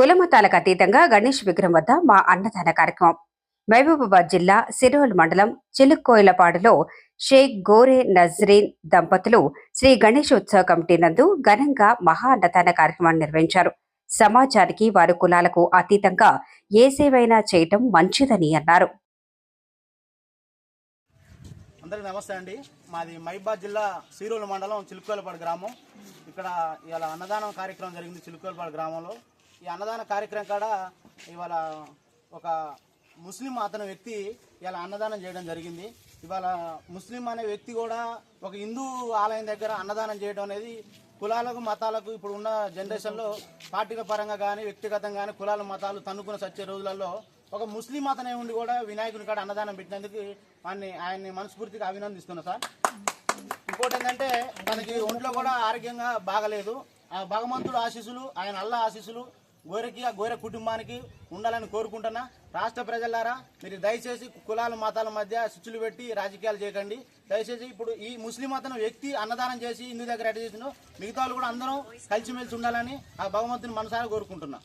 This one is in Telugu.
కులమతాలకు అతీతంగా గణేష్ విగ్రహం వద్ద మా అన్నదాన కార్యక్రమం. మహబూబాబాద్ జిల్లా సిరోల్ మండలం చిలుక్కోయిలపాడులో షేక్ గోరే నజ్రీన్ దంపతులు శ్రీ గణేష్ ఉత్సవ కమిటీ నందు ఘనంగా మహా అన్నదాన కార్యక్రమాన్ని నిర్వహించారు. సమాజానికి వారి కులాలకు అతీతంగా ఏ సేవైనా చేయటం మంచిదని అన్నారు. అందరికీ నమస్తే అండి. మాది మహిబాద్ జిల్లా సీరోలు మండలం చిలుకోలపాడు గ్రామం. ఇక్కడ ఇవాళ అన్నదానం కార్యక్రమం జరిగింది చిలుకోలపాడు గ్రామంలో. ఈ అన్నదాన కార్యక్రమం కాడ ఇవాళ ఒక ముస్లిం అతని వ్యక్తి ఇవాళ అన్నదానం చేయడం జరిగింది. ఇవాళ ముస్లిం అనే వ్యక్తి కూడా ఒక హిందూ ఆలయం దగ్గర అన్నదానం చేయడం అనేది కులాలకు మతాలకు ఇప్పుడు ఉన్న జనరేషన్లో పార్టీల పరంగా కానీ వ్యక్తిగతంగా కానీ కులాల మతాలు తన్నుకుని సచ్చే రోజులలో ఒక ముస్లిం అతనే ఉండి కూడా వినాయకుని కాడ అన్నదానం పెట్టినందుకు వాడిని ఆయన్ని మనస్ఫూర్తిగా అభినందిస్తున్నా సార్. ఇంకోటి ఏంటంటే తనకి ఒంట్లో కూడా ఆరోగ్యంగా బాగలేదు. ఆ భగవంతుడు ఆశీస్సులు ఆయన అల్ల ఆశీస్సులు గోరకి ఆ గోర కుటుంబానికి ఉండాలని కోరుకుంటున్నా. రాష్ట్ర ప్రజలారా మీరు దయచేసి కులాల మతాల మధ్య స్విచ్లు పెట్టి రాజకీయాలు చేయకండి. దయచేసి ఇప్పుడు ఈ ముస్లిం అతను వ్యక్తి అన్నదానం చేసి హిందూ దగ్గర అడ్డ చేసిన మిగతా వాళ్ళు కూడా అందరం కలిసిమెలిసి ఉండాలని ఆ భగవంతుని మనసారా కోరుకుంటున్నా.